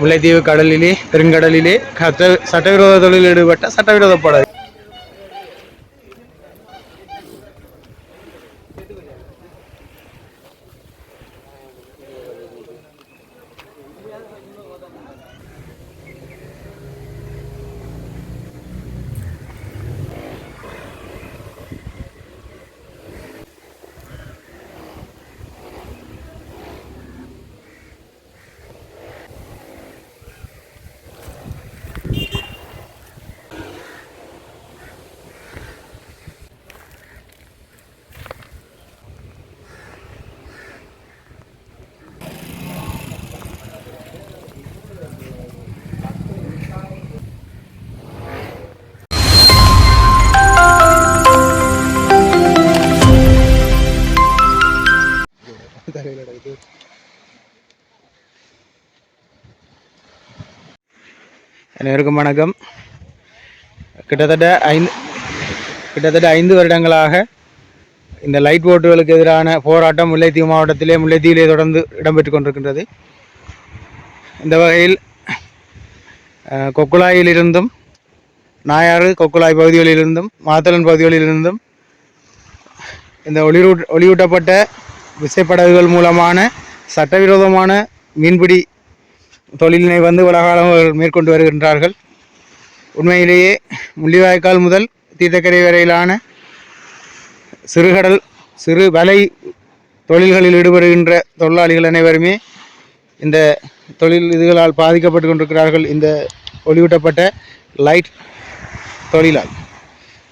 முல்லைத்தீவு கடலிலே பெருங்கடலிலே சட்டவிரோத தொழிலில் ஈடுபட்ட சட்டவிரோத படகு அனைவருக்கும் வணக்கம். கிட்டத்தட்ட ஐந்து கிட்டத்தட்ட ஐந்து வருடங்களாக இந்த லைட் போட்டுகளுக்கு எதிரான போராட்டம் முல்லைத்தீவு மாவட்டத்திலே முல்லைத்தீவிலே தொடர்ந்து இடம்பெற்று கொண்டிருக்கின்றது. இந்த வகையில் கொக்குழாயிலிருந்தும் நாயாறு கொக்குழாய் பகுதிகளிலிருந்தும் மாத்தலன் பகுதிகளிலிருந்தும் இந்த ஒளிரூட் ஒளியூட்டப்பட்ட விசைப்படகுகள் மூலமான சட்டவிரோதமான மீன்பிடி தொழிலினை வந்து உலகாலம் மேற்கொண்டு வருகின்றார்கள். உண்மையிலேயே முள்ளிவாய்க்கால் முதல் தீர்த்தக்கரை வரையிலான சிறுகடல் சிறு வலை தொழில்களில் ஈடுபடுகின்ற தொழிலாளிகள் அனைவருமே இந்த தொழில் இதுகளால் பாதிக்கப்பட்டு கொண்டிருக்கிறார்கள். இந்த ஒளியூட்டப்பட்ட லைட் தொழிலால்.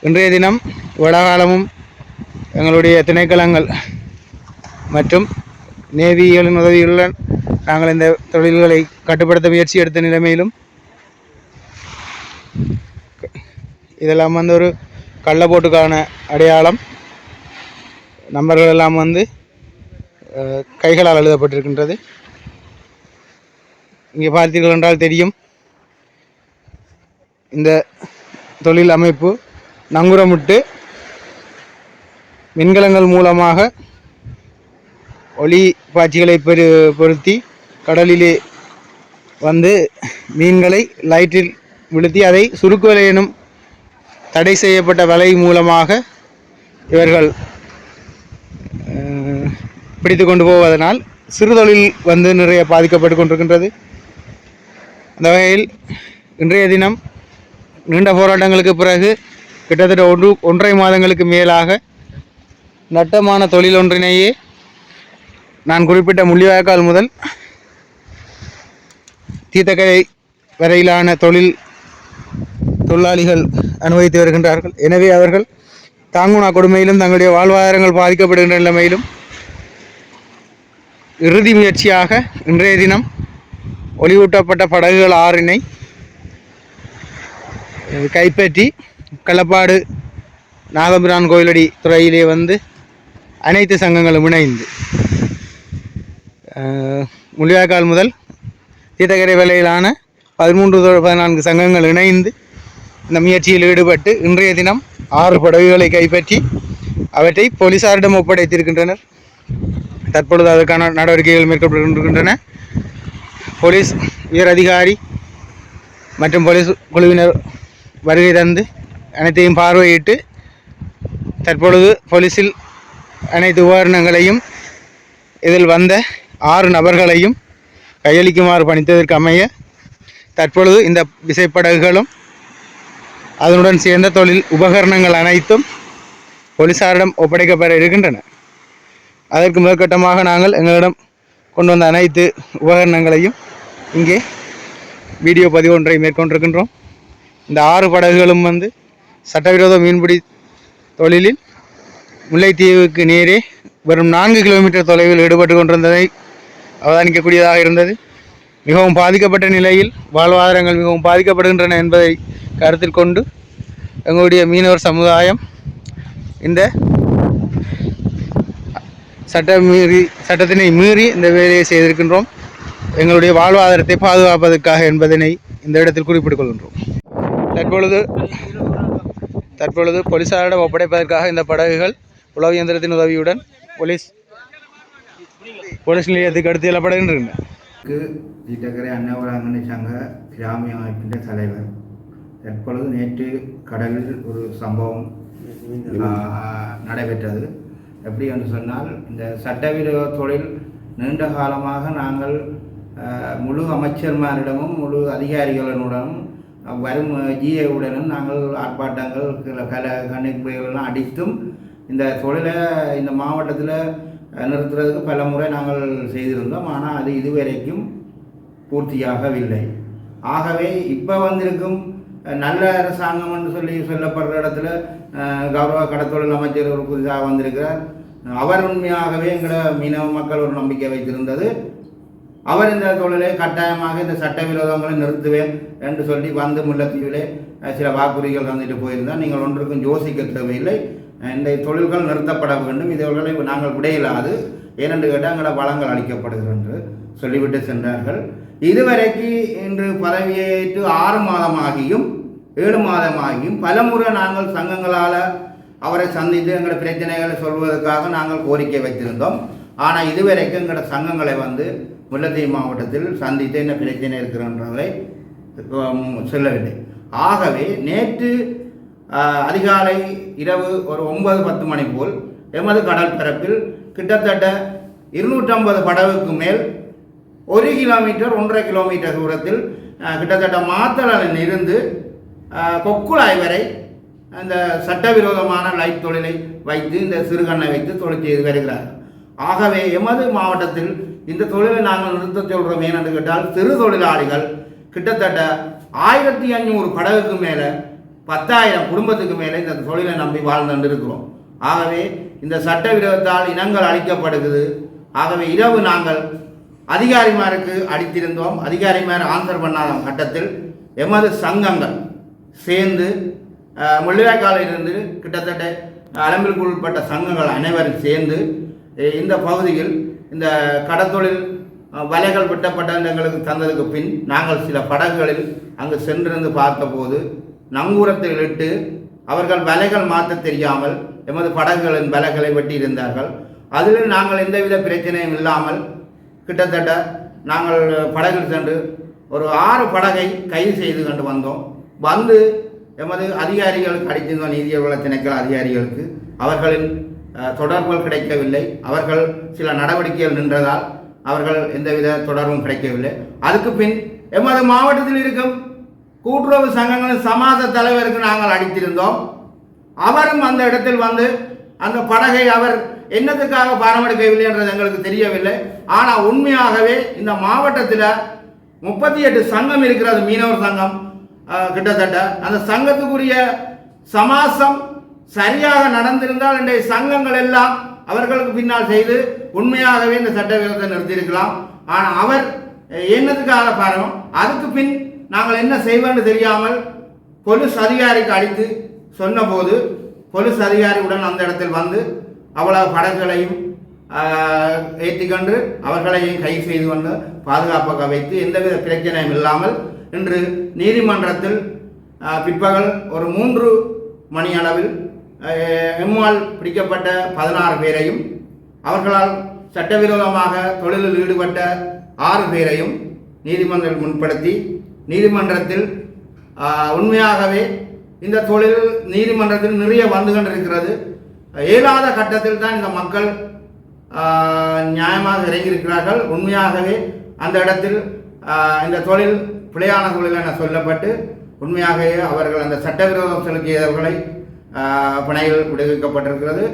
இன்றைய தினம் வடகாலமும் எங்களுடைய திணைக்களங்கள் மற்றும் நேவியலின் உதவியுடன் நாங்கள் இந்த தொழில்களை கட்டுப்படுத்த முயற்சி எடுத்த நிலைமையிலும் இதெல்லாம் வந்து ஒரு கள்ளப்போட்டுக்கான அடையாளம். நம்பர்கள் எல்லாம் வந்து கைகளால் எழுதப்பட்டிருக்கின்றது இங்கே பார்த்தீர்கள் என்றால் தெரியும் இந்த தொழில் அமைப்பு நங்குரமிட்டு மின்கலங்கள் மூலமாக ஒளி பாய்ச்சிகளை பெரு பொருத்தி கடலிலே வந்து மீன்களை லைட்டில் விழுத்தி அதை சுருக்கு வலை எனும் தடை செய்யப்பட்ட வலை மூலமாக இவர்கள் பிடித்து கொண்டு போவதனால் சிறுதொழில் வந்து நிறைய பாதிக்கப்பட்டு கொண்டிருக்கின்றது. அந்த வகையில் இன்றைய தினம் நீண்ட போராட்டங்களுக்கு பிறகு கிட்டத்தட்ட ஒன்று ஒன்றரை மாதங்களுக்கு மேலாக நட்டமான தொழில் ஒன்றினையே நான் குறிப்பிட்ட முள்ளிவாய்க்கால் முதல் தீத்தக்கரை வரையிலான தொழில் தொழிலாளிகள் அனுபவித்து வருகின்றார்கள். எனவே அவர்கள் தாங்குனா கொடுமையிலும் தங்களுடைய வாழ்வாதாரங்கள் பாதிக்கப்படுகின்ற நிலைமையிலும் இறுதி முயற்சியாக இன்றைய தினம் ஒளிவூட்டப்பட்ட படகுகள் ஆறினை கைப்பற்றி களப்பாடு நாகபிரான் கோயிலடி துறையிலே வந்து அனைத்து சங்கங்களும் இணைந்து முள்ளியாக்கால் முதல் தீர்த்தக்கரை வேலையிலான பதிமூன்று பதினான்கு சங்கங்கள் இணைந்து இந்த முயற்சியில் ஈடுபட்டு இன்றைய தினம் ஆறு படகுகளை கைப்பற்றி அவற்றை போலீசாரிடம் ஒப்படைத்திருக்கின்றனர். தற்பொழுது அதற்கான நடவடிக்கைகள் மேற்கொண்டிருக்கின்றன போலீஸ் உயர் அதிகாரி மற்றும் போலீஸ் குழுவினர் வருகை தந்து அனைத்தையும் பார்வையிட்டு தற்பொழுது போலீஸில் அனைத்து உபகரணங்களையும் இதில் வந்த ஆறு நபர்களையும் கையளிக்குமாறு பணித்ததற்கு அமைய தற்பொழுது இந்த விசைப்படகுகளும் அதனுடன் சேர்ந்த தொழில் உபகரணங்கள் அனைத்தும் போலீசாரிடம் ஒப்படைக்கப்பட இருக்கின்றன. அதற்கு முதற்கட்டமாக நாங்கள் எங்களிடம் கொண்டு வந்த அனைத்து உபகரணங்களையும் இங்கே வீடியோ பதிவு ஒன்றை மேற்கொண்டிருக்கின்றோம். இந்த ஆறு படகுகளும் வந்து சட்டவிரோத மீன்பிடி தொழிலில் முல்லைத்தீவுக்கு நேரே வெறும் நான்கு கிலோமீட்டர் தொலைவில் ஈடுபட்டு கொண்டிருந்ததை அவதானிக்கக்கூடியதாக இருந்தது. மிகவும் பாதிக்கப்பட்ட நிலையில் வாழ்வாதாரங்கள் மிகவும் பாதிக்கப்படுகின்றன என்பதை கருத்தில் கொண்டு எங்களுடைய மீனவர் சமுதாயம் இந்த சட்ட மீறி சட்டத்தினை மீறி இந்த வேலையை செய்திருக்கின்றோம். எங்களுடைய வாழ்வாதாரத்தை பாதுகாப்பதற்காக என்பதனை இந்த இடத்தில் குறிப்பிட்டுக் கொள்கின்றோம் தற்பொழுது தற்பொழுது போலீசாரிடம் ஒப்படைப்பதற்காக இந்த படகுகள் உளவு இயந்திரத்தின் உதவியுடன் போலீஸ் போலீஸ் நிலையத்துக்கு அடுத்து செல்லப்படுகின்றன க்கு தீட்டக்கரை அன்னவராங்கனி சங்க கிராமிய அமைப்பின் தலைவர். தற்பொழுது நேற்று கடலில் ஒரு சம்பவம் நடைபெற்றது. எப்படி என்று சொன்னால் இந்த சட்டவிரோத தொழில் நீண்ட காலமாக நாங்கள் முழு அமைச்சர்மாரிடமும் முழு அதிகாரிகளுடனும் வரும் ஜிஏவுடனும் நாங்கள் ஆர்ப்பாட்டங்கள் சில கல கண்ணிப்புகளெல்லாம் அடித்தும் இந்த தொழிலை இந்த மாவட்டத்தில் நிறுத்துறதுக்கு பல முறை நாங்கள் செய்திருந்தோம் ஆனால் அது இதுவரைக்கும் பூர்த்தியாகவில்லை. ஆகவே இப்போ வந்திருக்கும் நல்ல அரசாங்கம் என்று சொல்லி சொல்லப்படுற இடத்துல கௌரவ கடத்தொழில் அமைச்சர் ஒரு புதிதாக வந்திருக்கிறார். அவர் உண்மையாகவே எங்களை மீனவ மக்கள் ஒரு நம்பிக்கை வைத்திருந்தது. அவர் இந்த தொழிலை கட்டாயமாக இந்த சட்டவிரோதங்களை நிறுத்துவேன் என்று சொல்லி வந்து முல்லைத்தீவிலே சில வாக்குறுதிகள் தந்துட்டு போயிருந்தால் நீங்கள் ஒன்றுக்கும் யோசிக்க தேவையில்லை. இந்த தொழில்கள் நிறுத்தப்பட வேண்டும். இதுவர்களை நாங்கள் விடையில்லாது. ஏனென்று கேட்டால் எங்களோட வளங்கள் அளிக்கப்படுகிறது என்று சொல்லிவிட்டு சென்றார்கள். இதுவரைக்கு இன்று பதவியேற்று ஆறு மாதமாகியும் ஏழு மாதமாகியும் பலமுறை நாங்கள் சங்கங்களால் அவரை சந்தித்து எங்களோட பிரச்சனைகளை சொல்வதற்காக நாங்கள் கோரிக்கை வைத்திருந்தோம். ஆனால் இதுவரைக்கும் எங்களோட சங்கங்களை வந்து முல்லத்தீவு மாவட்டத்தில் சந்தித்து என்ன பிரச்சனை இருக்கிறன்றதை சொல்லவில்லை. ஆகவே நேற்று அதிகாலை இரவு ஒரு ஒன்பது பத்து மணி போல் எமது கடல் பரப்பில் கிட்டத்தட்ட இருநூற்றம்பது படகுக்கு மேல் ஒரு கிலோமீட்டர் ஒன்றரை கிலோமீட்டர் தூரத்தில் கிட்டத்தட்ட மாத்தளன் இருந்து கொக்குழாய் வரை அந்த சட்டவிரோதமான லைட் தொழிலை வைத்து இந்த சிறுகண்ணை வைத்து தொழில் செய்து வருகிறார்கள் ஆகவே எமது மாவட்டத்தில் இந்த தொழிலை நாங்கள் நிறுத்த சொல்கிறோம் ஏனென்று கேட்டால் சிறு தொழிலாளிகள் கிட்டத்தட்ட ஆயிரத்தி ஐநூறு படகுக்கு மேலே பத்தாயிரம் குடும்பத்துக்கு மேலே இந்த தொழிலை நம்பி வாழ்ந்து இருக்கிறோம் ஆகவே இந்த சட்டவிரோதத்தால் இனங்கள் அழிக்கப்படுகிறது. ஆகவே இரவு நாங்கள் அதிகாரிமாருக்கு அடித்திருந்தோம். அதிகாரிமார் ஆன்சர் பண்ணாத கட்டத்தில் எமது சங்கங்கள் சேர்ந்து முள்ளிவாய்க்காலிலிருந்து கிட்டத்தட்ட அலம்பிற்கு உட்பட்ட சங்கங்கள் அனைவரும் சேர்ந்து இந்த பகுதியில் இந்த கடத்தொழில் வலைகள் விட்டப்பட்ட எங்களுக்கு தந்ததுக்கு பின் நாங்கள் சில படகுகளில் அங்கு சென்றிருந்து பார்த்தபோது நங்கூரத்தில் இட்டு அவர்கள் வலைகள் மாற்ற தெரியாமல் எமது படகுகளின் வலைகளை வெட்டியிருந்தார்கள். அதில் நாங்கள் எந்தவித பிரச்சனையும் இல்லாமல் கிட்டத்தட்ட நாங்கள் படகில் சென்று ஒரு ஆறு படகை கைது செய்து கொண்டு வந்தோம். வந்து எமது அதிகாரிகளுக்கு அடித்திருந்தோம் நீதியவள திணைக்கள அதிகாரிகளுக்கு அவர்களின் தொடர்புகள் கிடைக்கவில்லை. அவர்கள் சில நடவடிக்கைகள் நின்றதால் அவர்கள் எந்தவித தொடர்பும் கிடைக்கவில்லை. அதுக்கு பின் எமது மாவட்டத்தில் இருக்கும் கூட்டுறவு சங்கங்களின் சமாஜ தலைவருக்கு நாங்கள் அடித்திருந்தோம். அவரும் அந்த இடத்தில் வந்து அந்த படகை அவர் என்னத்துக்காக பராமரிக்கவில்லை என்றது எங்களுக்கு தெரியவில்லை. ஆனால் உண்மையாகவே இந்த மாவட்டத்தில் முப்பத்தி எட்டு சங்கம் இருக்கிறது மீனவர் சங்கம் கிட்டத்தட்ட. அந்த சங்கத்துக்குரிய சமாசம் சரியாக நடந்திருந்தால் இன்றைய சங்கங்கள் எல்லாம் அவர்களுக்கு பின்னால் செய்து உண்மையாகவே இந்த சட்டவிரோதத்தை நிறுத்தியிருக்கலாம். ஆனால் அவர் என்னத்துக்காக பாருங்க அதுக்கு பின் நாங்கள் என்ன செய்வோம்னு தெரியாமல் போலீஸ் அதிகாரிக்கு அடித்து சொன்னபோது போலீஸ் அதிகாரியுடன் அந்த இடத்தில் வந்து அவ்வளவு படகுகளையும் ஏற்றிக்கொண்டு அவர்களையும் கை செய்து கொண்டு பாதுகாப்பாக வைத்து எந்தவித பிரச்சனையும் இல்லாமல் இன்று நீதிமன்றத்தில் பிற்பகல் ஒரு மூன்று மணி அளவில் எம்மால் பிடிக்கப்பட்ட பதினாறு பேரையும் அவர்களால் சட்டவிரோதமாக தொழிலில் ஈடுபட்ட ஆறு பேரையும் நீதிமன்றம் முன்படுத்தி நீதிமன்றத்தில் உண்மையாகவே இந்த தொழில் நீதிமன்றத்தில் நிறைய வந்து கொண்டிருக்கிறது. இயலாத கட்டத்தில் தான் இந்த மக்கள் நியாயமாக இறங்கியிருக்கிறார்கள். உண்மையாகவே அந்த இடத்தில் இந்த தொழில் பிழையான தொழில் என சொல்லப்பட்டு உண்மையாகவே அவர்கள் அந்த சட்டவிரோதம் செலுத்தியவர்களை பிணையில் விடுவிக்கப்பட்டிருக்கிறது.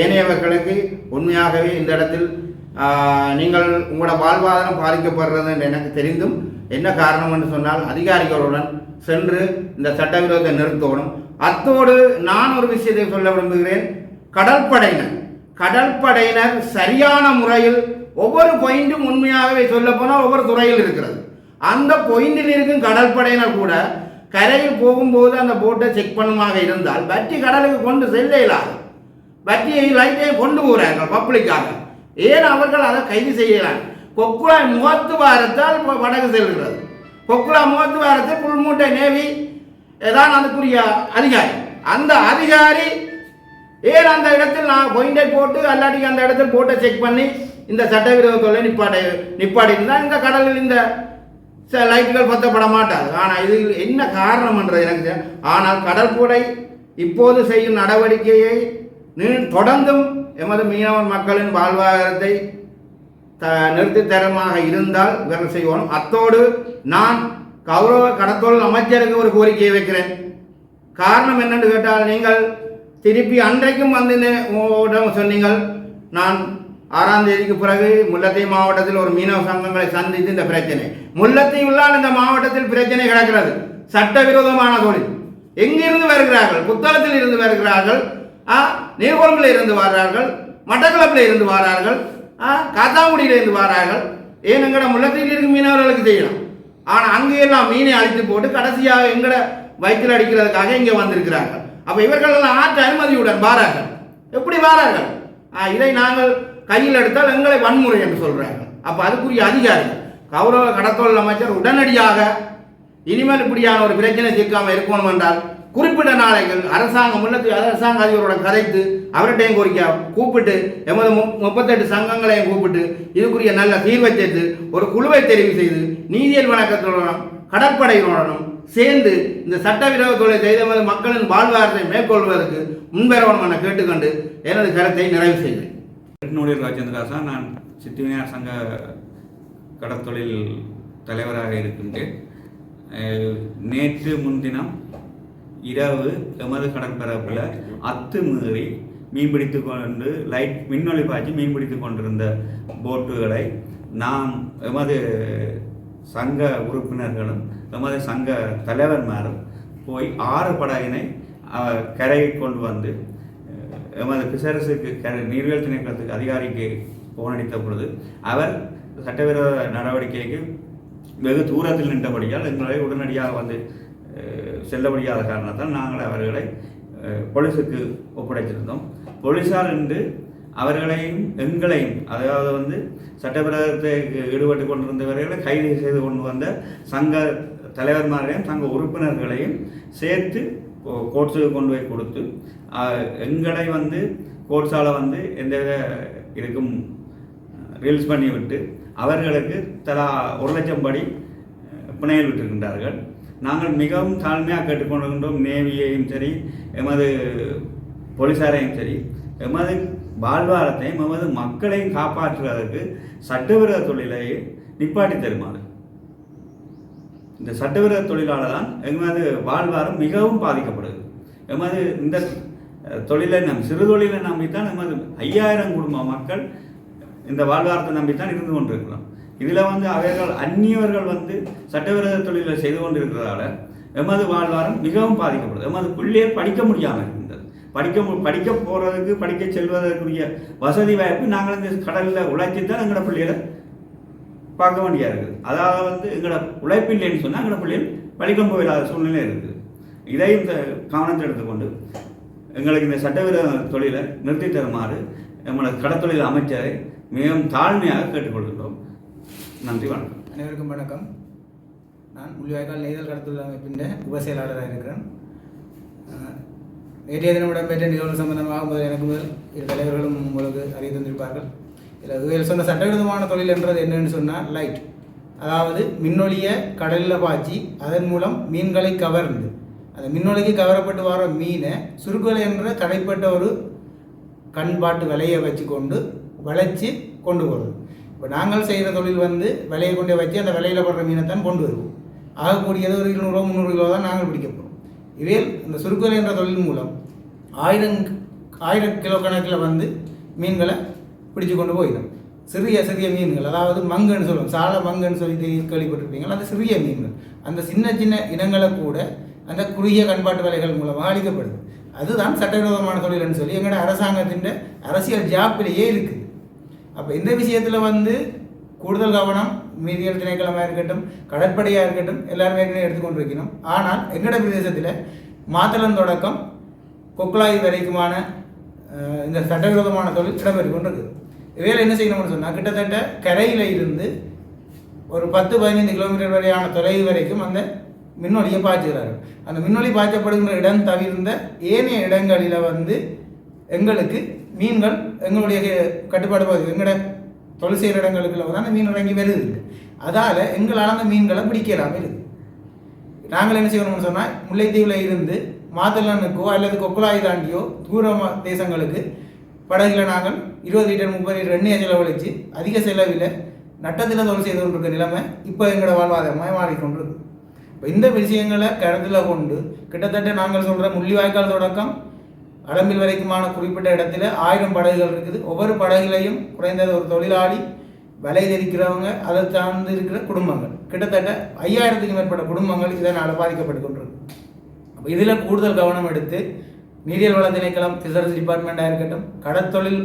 ஏனையவர்களுக்கு உண்மையாகவே இந்த இடத்தில் நீங்கள் உங்களோட வாழ்வாதாரம் பாதிக்கப்படுறது என்று எனக்கு தெரிந்தும் என்ன காரணம் என்று சொன்னால் அதிகாரிகளுடன் சென்று இந்த சட்டவிரோதத்தை நிறுத்தணும். அத்தோடு நான் ஒரு விஷயத்தை சொல்ல விரும்புகிறேன். கடற்படையினர் கடற்படையினர் சரியான முறையில் ஒவ்வொரு பாயிண்ட்டும் உண்மையாகவே சொல்ல போனால் ஒவ்வொரு துறையில் இருக்கிறது. அந்த பாயிண்டில் இருக்கும் கடற்படையினர் கூட கரையில் போகும்போது அந்த போட்டை செக் பண்ணுமாக இருந்தால் பற்றி கடலுக்கு கொண்டு செல்ல இல்லாது பற்றியை லைட்டை கொண்டு போகிறார்கள் பப்ளிக்காக ஏன் அவர்கள் அதை கைது செய்யலாம்? கொக்குழா முகத்து வாரத்தால் செல்கிறது. கொக்குழா முகத்து வாரத்தில் புல்மூட்டை நேவி தான் அதுக்குரிய அதிகாரி. அந்த அதிகாரி ஏன் அந்த இடத்தில் நான் கொயிண்டை போட்டு அல்லாட்டிக்கு அந்த இடத்தில் போட்டை செக் பண்ணி இந்த சட்டவிரோத தொழிலை நிப்பாட்ட நிப்பாட்டி இருந்தால் இந்த கடலில் இந்த ச- லைட்டுகள் பத்தப்பட மாட்டாது ஆனால் இது என்ன காரணம்ன்றது எனக்கு ஆனால் கடற்படை இப்போது செய்யும் நடவடிக்கையை நீ- தொடர்ந்தும் எமது மீனவர் மக்களின் வாழ்வாதாரத்தை த நிறுத்தித்தரமாக இருந்தால் இவர்கள் செய்வோம் அத்தோடு நான் கௌரவ கடத்தொழில் அமைச்சருக்கு ஒரு கோரிக்கையை வைக்கிறேன். காரணம் என்னென்று கேட்டால் நீங்கள் திருப்பி அன்றைக்கும் வந்து சொன்னீங்கள். நான் ஆறாம் தேதிக்கு பிறகு முல்லத்தை மாவட்டத்தில் ஒரு மீனவ சங்கங்களை சந்தித்து இந்த பிரச்சனை. முல்லைத்தீவுலாம் இந்த மாவட்டத்தில் பிரச்சனை கிடக்கிறது. சட்டவிரோதமான தொழில். எங்கிருந்து வருகிறார்கள்? புத்தளத்தில் இருந்து வருகிறார்கள். ஆ, நீர்கொழும்பில் இருந்து வர்றார்கள். மட்டக்களப்பில் இருந்து வர்றார்கள். ஆ, காத்தாங்குடியில ஏன் எங்கட முள்ளத்தில் இருக்கும் மீனவர்களுக்கு செய்யலாம் ஆனால் அங்கேயெல்லாம் மீனை அழித்து போட்டு கடைசியாக எங்கட வயிற்றில் அடிக்கிறதுக்காக இங்கே வந்திருக்கிறார்கள். அப்போ இவர்கள் எல்லாம் ஆற்ற அனுமதியுடன் வாரார்கள். எப்படி வாரார்கள்? ஆ, இதை நாங்கள் கையில் எடுத்தால் எங்களை வன்முறை என்று சொல்கிறாங்க அப்போ அதுக்குரிய அதிகாரி கௌரவ கடத்தொழில் அமைச்சர் உடனடியாக இனிமேல் இப்படியான ஒரு பிரச்சனை தீர்க்காமல் இருக்கணும் என்றால் குறிப்பிட்ட நாளைகள் அரசாங்கம் முன்னத்து அரசாங்க அதிபரோட கதைத்து அவர்கிட்டையும் கோரிக்கை கூப்பிட்டு எமது மு- முப்பத்தெட்டு சங்கங்களையும் கூப்பிட்டு இதுக்குரிய நல்ல தீர்வை சேர்த்து ஒரு குழுவை தெரிவு செய்து நீதியல் வழக்கத்துடனும் கடற்படையினுடனும் சேர்ந்து இந்த சட்டவிரோத தொழிலை செய்த மக்களின் வாழ்வாரத்தை மேற்கொள்வதற்கு முன்வரவணும் என கேட்டுக்கொண்டு எனது கருத்தை நிறைவு செய்கிறேன். நூலில் ராஜேந்திராசா நான் சித்திவினார் சங்க கடத்தொழில் தலைவராக இருக்கின்றேன். நேற்று முன்தினம் இரவு எமது கடற்பரப்பில் அத்துமீறி மீன்பிடித்து கொண்டு லைட் மின்னொளி பாய்ச்சி மீன்பிடித்து கொண்டிருந்த போட்டுகளை நாம் எமது சங்க உறுப்பினர்களும் எமது சங்க தலைவர்மாரும் போய் ஆறு படகினை கரையை கொண்டு வந்து எமது பிசரசுக்கு கரை நீர்வீழ் திணைக்களத்துக்கு அதிகாரிக்கு போனடித்த பொழுது அவர் சட்டவிரோத நடவடிக்கைக்கு வெகு தூரத்தில் நின்றபடியால் எங்களை உடனடியாக வந்து அஹ், செல்ல முடியாத காரணத்தால் நாங்கள் அவர்களை போலீஸுக்கு ஒப்படைத்திருந்தோம். போலீஸார் என்று அவர்களையும் எங்களையும் அதாவது வந்து சட்டவிரோதத்துக்கு ஈடுபட்டு கொண்டிருந்தவர்களை கைது செய்து கொண்டு வந்த சங்க தலைவர்மாரையும் சங்க உறுப்பினர்களையும் சேர்த்து கோ- கொண்டு போய் கொடுத்து எங்களை வந்து கோட்ஸால் வந்து எந்தவித இருக்கும் ரீல்ஸ் பண்ணிவிட்டு அவர்களுக்கு தலா ஒரு லட்சம் படி பிணையில் விட்டிருக்கின்றார்கள். நாங்கள் மிகவும் தாழ்மையாக கேட்டுக்கொண்டிருக்கின்றோம் நேவியையும் சரி எமது போலீஸாரையும் சரி எமது வாழ்வாரத்தையும் எமது மக்களையும் காப்பாற்றுவதற்கு சட்டவிரோத தொழிலையே நிப்பாட்டி தருமாறு. இந்த சட்டவிரோத தொழிலாளர் தான் எமது வாழ்வாரம் மிகவும் பாதிக்கப்படுது எமது இந்த தொழிலை நம் சிறு தொழிலை நம்பித்தான் எமது ஐயாயிரம் குடும்ப மக்கள் இந்த வாழ்வாரத்தை நம்பித்தான் இருந்து கொண்டிருக்கிறோம். இதில் வந்து அவர்கள் அந்நியவர்கள் வந்து சட்டவிரோத தொழிலை செய்து கொண்டிருக்கிறதால எமது வாழ்வாரம் மிகவும் பாதிக்கப்படுது. எமது பிள்ளையர் படிக்க முடியாமல் இருக்கின்றது. படிக்க படிக்க போகிறதுக்கு படிக்க செல்வதற்குரிய வசதி வாய்ப்பு நாங்கள் இந்த கடலில் உழைச்சி தான் எங்களோட பிள்ளைகளை பார்க்க வேண்டியா இருக்குது. அதாவது வந்து எங்களோட உழைப்பு இல்லைன்னு சொன்னால் எங்களோட பிள்ளைகள் படிக்க போயிடாத சூழ்நிலை இருக்குது. இதையும் இந்த கவனத்தை எடுத்துக்கொண்டு எங்களுக்கு இந்த சட்டவிரோத தொழிலை நிறுத்தி தருமாறு நம்மளோட கடத்தொழில் அமைச்சரை மிகவும் தாழ்மையாக கேட்டுக்கொள்கின்றோம். நன்றி வணக்கம். அனைவருக்கும் வணக்கம். நான் முள்ளிவாய்க்கால் நெய்தல் கடத்தல் அமைப்பின் உப செயலாளராக இருக்கிறேன் நேற்றைய தினம் இடம்பெற்ற நிகழ்வு சம்பந்தமாக முதல் எனக்கு முதல் இரு தலைவர்களும் உங்களுக்கு அறிய தந்திருப்பார்கள். இதில் இதில் சொன்ன சட்டவிரோதமான தொழில் என்றது என்னன்னு சொன்னால் லைட். அதாவது மின்னொலியை கடலில் பாய்ச்சி அதன் மூலம் மீன்களை கவர்ந்து. அந்த மின்னொலிக்கு கவரப்பட்டு வர மீனை சுருக்குவலை என்ற தடைப்பட்ட ஒரு கண்பாட்டு விலையை வச்சு கொண்டு வளைச்சி கொண்டு போகிறது. இப்போ நாங்கள் செய்கிற தொழில் வந்து விலையை கொண்டே வச்சு அந்த விலையில் படுற மீனை தான் கொண்டு வருவோம். ஆகக்கூடியது ஒரு இருநூறுவா முந்நூறு கிலோ தான் நாங்கள் பிடிக்க போகிறோம் இதில் இந்த சுருக்குவலை என்ற தொழில் மூலம் ஆயிரம் ஆயிரம் கிலோ கணக்கில் வந்து மீன்களை பிடிச்சு கொண்டு போயிடும். சிறிய சிறிய மீன்கள் அதாவது மங்குன்னு சொல்லுவோம். சால மங்குன்னு சொல்லி கேள்விப்பட்டிருப்பீங்களா அந்த சிறிய மீன்கள். அந்த சின்ன சின்ன இனங்களை கூட அந்த குறுகிய கண்பாட்டு வேலைகள் மூலமாக அளிக்கப்படுது அதுதான் சட்டவிரோதமான தொழில்னு சொல்லி எங்களோட அரசாங்கத்தின் அரசியல் ஜாப்பிலேயே இருக்குது. அப்போ இந்த விஷயத்தில் வந்து கூடுதல் கவனம் மீதியல் திணைக்களமாக இருக்கட்டும் கடற்படையாக இருக்கட்டும் எல்லாருமே எடுத்துக்கொண்டிருக்கணும் ஆனால் எங்கட பிரதேசத்தில் மாத்தளம் தொடக்கம் கொக்லாய் வரைக்குமான இந்த சட்டவிரோதமான தொழில் இடம்பெற்று கொண்டிருக்குது இவையில் என்ன செய்யணும்னு சொன்னால் கிட்டத்தட்ட கரையில் இருந்து ஒரு பத்து பதினைந்து கிலோமீட்டர் வரையான தொலைவு வரைக்கும் அந்த மின்னொலியை பாய்ச்சுகிறார்கள். அந்த மின்னொலி பாய்ச்சப்படுகின்ற இடம் தவிர்ந்த ஏனைய இடங்களில் வந்து எங்களுக்கு மீன்கள் எங்களுடைய கட்டுப்பாடு பகுதி எங்களோட தொழில் செய்கிற இடங்களுக்குள்ள தான் அந்த மீன் இறங்கி வருது. அதால் எங்களால் அந்த மீன்களை பிடிக்கலாமல் இருக்குது நாங்கள் என்ன செய்யணும்னு சொன்னால் முல்லைத்தீவில் இருந்து மாத்தலனுக்கோ அல்லது கொக்குலாய் தாண்டியோ தூர தேசங்களுக்கு படகுல நாங்கள் இருபது லிட்டர் முப்பது லிட்டர் எண்ணெயை செலவழித்து அதிக செலவில் நட்டத்தில் தொழில் செய்து கொண்டிருக்க நிலைமை இப்போ எங்களோட வாழ்வாதாரமாக மாறிக்கொண்டிருக்கு. இப்போ இந்த விஷயங்களை கருத்தில் கொண்டு கிட்டத்தட்ட நாங்கள் சொல்கிற முள்ளிவாய்க்கால் தொடக்கம் அளம்பில் வரைக்குமான குறிப்பிட்ட இடத்துல ஆயிரம் படகுகள் இருக்குது. ஒவ்வொரு படகுலையும் குறைந்தது ஒரு தொழிலாளி வலை தெரிக்கிறவங்க அதை சார்ந்து இருக்கிற குடும்பங்கள். கிட்டத்தட்ட ஐயாயிரத்துக்கு மேற்பட்ட குடும்பங்கள் இதனால் பாதிக்கப்பட்டு கொண்டிருக்கு அப்போ இதில் கூடுதல் கவனம் எடுத்து நீரியல் வள திணைக்களம் ஃபிஷரிஸ் டிபார்ட்மெண்ட்டாக இருக்கட்டும் கடற்தொழில்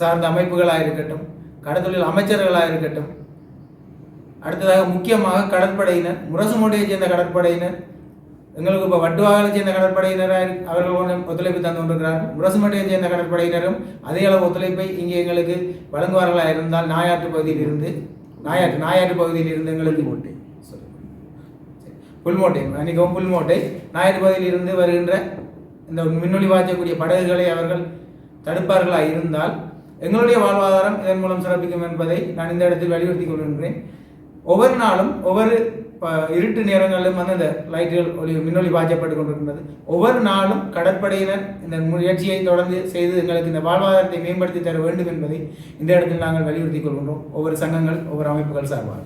சார்ந்த அமைப்புகளாக இருக்கட்டும் கடற்தொழில் அமைச்சர்களாக இருக்கட்டும் அடுத்ததாக முக்கியமாக கடற்படையினர் முரசுமோட்டையை சேர்ந்த கடற்படையினர் எங்களுக்கு இப்போ வட்டுவாகலை சேர்ந்த கடற்படையினராக இரு- அவர்கள் கொஞ்சம் ஒத்துழைப்பு தந்து கொண்டிருக்கிறார்கள் முரசுமட்டையை சேர்ந்த கடற்படையினரும் அதே அளவு ஒத்துழைப்பை இங்கே எங்களுக்கு வழங்குவார்களாக இருந்தால் நாயாற்று பகுதியில் இருந்து நாயாற்று நாயாற்று பகுதியில் இருந்து எங்களுக்கு மோட்டை புல்மோட்டை மன்னிக்கவும் புல்மோட்டை. நாயாற்று பகுதியில் இருந்து வருகின்ற இந்த மின்னொளி வாய்ச்சக்கூடிய படகுகளை அவர்கள் தடுப்பார்களாக இருந்தால் எங்களுடைய வாழ்வாதாரம் இதன் மூலம் சிறப்பிக்கும் என்பதை நான் இந்த இடத்தில் வலியுறுத்திக் கொள்கின்றேன். ஒவ்வொரு நாளும் ஒவ்வொரு இருட்டு நேரங்களிலும் வந்து இந்த லைட்டுகள் ஒளி மின்னொளி பாய்ச்சப்பட்டு கொண்டிருக்கின்றது. ஒவ்வொரு நாளும் கடற்படையினர் இந்த முயற்சியை தொடர்ந்து செய்து எங்களுக்கு இந்த வாழ்வாதாரத்தை மேம்படுத்தி தர வேண்டும் என்பதை இந்த இடத்தில் நாங்கள் வலியுறுத்திக் கொள்கின்றோம். ஒவ்வொரு சங்கங்கள் ஒவ்வொரு அமைப்புகள் சார்பாக.